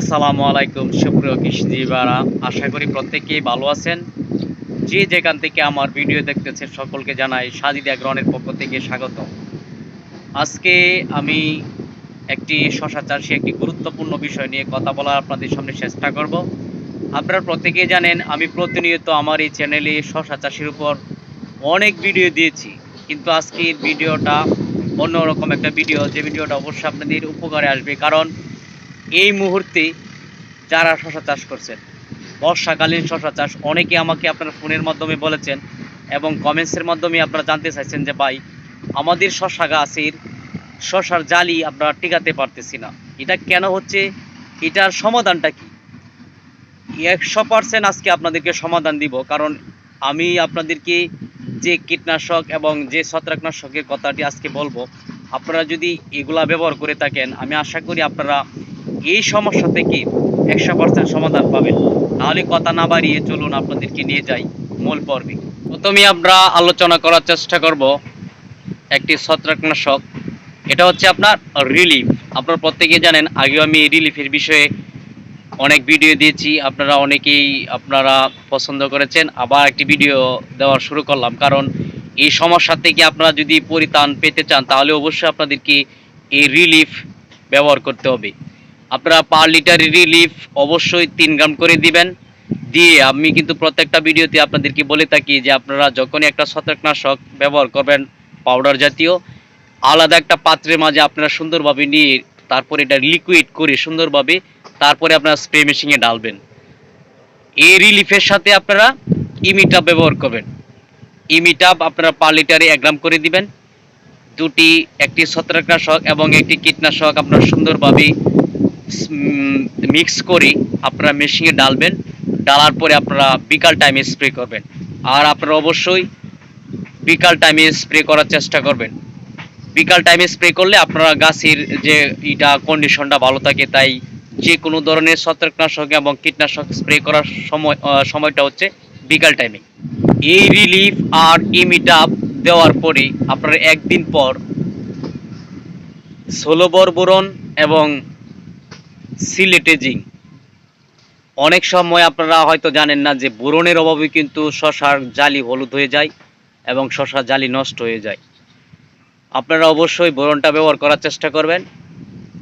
আসসালামু আলাইকুম, সুপ্রিয় কৃষিজীবীরা। আশা করি প্রত্যেকেই ভালো আছেন। যে যেখান থেকে আমার ভিডিও দেখতেছে সকলকে জানাই সাজিদ গ্রহণের পক্ষ থেকে স্বাগত। আজকে আমি একটি শশা চাষি একটি গুরুত্বপূর্ণ বিষয় নিয়ে কথা বলার আপনাদের সামনে চেষ্টা করব। আপনারা প্রত্যেকেই জানেন, আমি প্রতিনিয়ত আমার এই চ্যানেলে শশা চাষির উপর অনেক ভিডিও দিয়েছি। কিন্তু আজকের ভিডিওটা অন্যরকম একটা ভিডিও, যে ভিডিওটা অবশ্যই আপনাদের উপকারে আসবে। কারণ এই মুহূর্তে যারা শশা চাষ করছেন, বর্ষাকালীন শশা চাষ অনেকে আমাকে আপনার ফোনের মাধ্যমে বলেছেন এবং কমেন্টসের মাধ্যমে আপনারা জানতে চাইছেন যে ভাই, আমাদের শশা গাছের শশার জালি আমরা টিকাতে পারতেছি না। এটা কেন হচ্ছে? এটার সমাধানটা কি? একশো পার্সেন্ট আজকে আপনাদেরকে সমাধান দিব, কারণ আমি আপনাদেরকে যে কীটনাশক এবং যে ছত্রাকনাশকের কথাটি আজকে বলব, আপনারা যদি এগুলা ব্যবহার করে থাকেন, আমি আশা করি আপনারা এই সমস্যা থেকে একশো পার্সেন্ট সমাধান পাবেন। তাহলে কথা না বাড়িয়ে চলুন, আপনাদেরকে নিয়ে যাই মূল পর্বে। প্রথমে আমরা আলোচনা করার চেষ্টা করব একটি ছত্রাকনাশক। এটা হচ্ছে আপনার রিলিফ। আপনার প্রত্যেকেই জানেন, আগেও আমি রিলিফের বিষয়ে অনেক ভিডিও দিয়েছি। আপনারা অনেকেই আপনারা পছন্দ করেছেন। আবার একটি ভিডিও দেওয়া শুরু করলাম। কারণ এই সমস্যা থেকে আপনারা যদি পরিত্রাণ পেতে চান, তাহলে অবশ্যই আপনাদেরকে এই রিলিফ ব্যবহার করতে হবে। আপনারা পার লিটার রিলিফ অবশ্যই তিন গ্রাম করে দিবেন। দিয়ে আমি কিন্তু প্রত্যেকটা ভিডিওতে আপনাদেরকে বলে থাকি যে আপনারা যখনই একটা ছত্রাকনাশক ব্যবহার করবেন পাউডার জাতীয়, আলাদা একটা পাত্রের মাঝে আপনারা সুন্দরভাবে নিয়ে তারপরে এটা লিকুইড করে সুন্দরভাবে তারপরে আপনারা স্প্রে মেশিনে ডালবেন এই রিলিফের সাথে আপনারা ইমিটাপ ব্যবহার করবেন। ইমিটাপ আপনারা পার লিটারে এক গ্রাম করে দিবেন। দুটি একটি ছত্রাকনাশক এবং একটি কীটনাশক আপনারা সুন্দরভাবে মিক্স করে, আপনারা মেশিনে ডালবেন, ডালার পরে আপনারা বিকাল টাইমে স্প্রে করবেন। আর আপনারা অবশ্যই বিকাল টাইমে স্প্রে করার চেষ্টা করবেন। বিকাল টাইমে স্প্রে করলে আপনারা গাছের যে এটা কন্ডিশনটা ভালো থাকে, তাই যে কোনো ধরনের ছত্রাকনাশক এবং কীটনাশক স্প্রে করার সময় সময়টা হচ্ছে বিকাল টাইমে এই রিলিফ আর ইমিটাপ দেওয়ার পরে আপনারা একদিন পর ষোলোবর বোরন এবং সিলেটেজিং। অনেক সময় আপনারা হয়তো জানেন না যে বোরনের অভাবে কিন্তু শশার জালি হলুদ হয়ে যায় এবং শশার জালি নষ্ট হয়ে যায়। আপনারা অবশ্যই বোরনটা ব্যবহার করার চেষ্টা করবেন।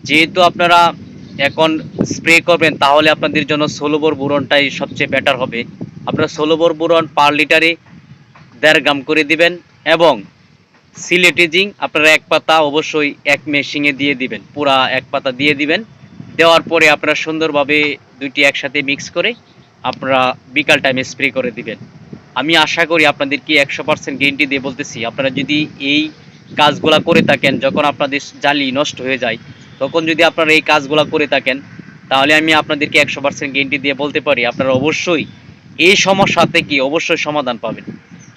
যেহেতু আপনারা এখন স্প্রে করবেন, তাহলে আপনাদের জন্য ষোলোবর বোরনটাই সবচেয়ে বেটার হবে। আপনারা ষোলোবর বোরন পার লিটারে দেড় গ্রাম করে দিবেন এবং সিলেটেজিং আপনারা এক পাতা অবশ্যই এক মেশিংয়ে দিয়ে দিবেন। পুরা এক পাতা দিয়ে দিবেন। দেওয়ার পরে আপনারা সুন্দরভাবে দুইটি একসাথে মিক্স করে আপনারা বিকাল টাইমে স্প্রে করে দিবেন। আমি আশা করি আপনাদেরকে একশো পার্সেন্ট গ্যারেন্টি দিয়ে বলতেছি, আপনারা যদি এই কাজগুলা করে থাকেন, যখন আপনাদের জালি নষ্ট হয়ে যায়, তখন যদি আপনারা এই কাজগুলা করে থাকেন, তাহলে আমি আপনাদেরকে একশো পার্সেন্ট গ্যারেন্টি দিয়ে বলতে পারি, আপনারা অবশ্যই এই সমস্যা থেকে অবশ্যই সমাধান পাবেন।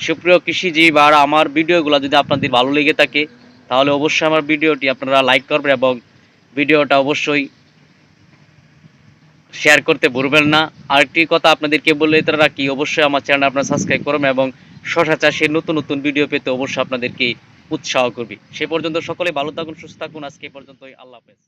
সুপ্রিয় কৃষিজীবী বা আমার ভিডিওগুলো যদি আপনাদের ভালো লেগে থাকে, তাহলে অবশ্যই আমার ভিডিওটি আপনারা লাইক করবেন এবং ভিডিওটা অবশ্যই শেয়ার করতে ভুলবেন না। আরেকটি কথা আপনাদেরকে বলে রাখি, অবশ্যই আমার চ্যানেল আপনারা সাবস্ক্রাইব করুন এবং শশা চাষের নতুন নতুন ভিডিও পেতে অবশ্যই আপনাদেরকে উৎসাহ করবে। সে পর্যন্ত সকলে ভালো থাকুন, সুস্থ থাকুন। আজকে পর্যন্তই, আল্লাহ হাফেজ।